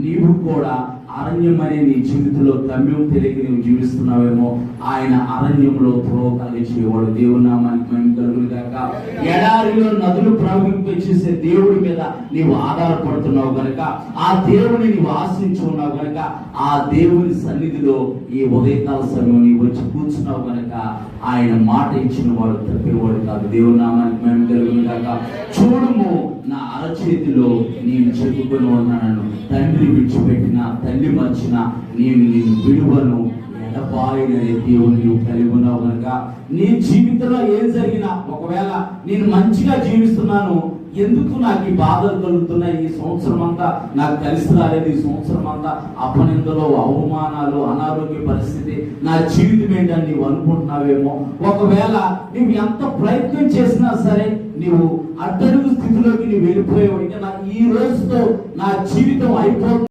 నీవు కూడా అరణ్యం అనే నీ జీవితంలో గమ్యం తెలియక నువ్వు జీవిస్తున్నావేమో ఆయన అరణ్యంలో త్రోవ కలిగించేవాడు దేవుని నామానికి మేము కలుగులు కాక ఎడారిలో నదులు ప్రవహింపచేసే దేవుడి మీద నీవు ఆధారపడుతున్నావు గనక ఆ దేవుని నీవు ఆశ్రయించి ఉన్నావు గనక ఆ దేవుని సన్నిధిలో ఈ ఉదయకాల సమయం నీవు వచ్చి కూర్చున్నావు గనక ఆయన మాట ఇచ్చిన వాడు తప్పేవాడు కాదు. దేవుని నామానికి మేము కలుగులు కాక చూడము నా అరచేతిలో నేను చెప్పుకొని ఉన్నాను. తండ్రి విడిచిపెట్టిన తల్లి మర్చిన నేను నేను విలువను ఎడబాయిననే దేవుని నువ్వు కలిగి ఉన్నావు కనుక నీ జీవితంలో ఏం జరిగినా ఒకవేళ నేను మంచిగా జీవిస్తున్నాను ఎందుకు నాకు ఈ బాధలు కలుగుతున్నాయి? ఈ సంవత్సరం అంతా నాకు కలిసి రాలేదు. ఈ సంవత్సరం అంతా అపనిందలు అవమానాలు అనారోగ్య పరిస్థితి నా జీవితం ఏంటని నీవు అనుకుంటున్నావేమో. ఒకవేళ నువ్వు ఎంత ప్రయత్నం చేసినా సరే నీవు అట్టడుగు స్థితిలోకి నీవు వెళ్ళిపోయావు ఇంకా నా ఈ రోజుతో నా జీవితం అయిపోతుంది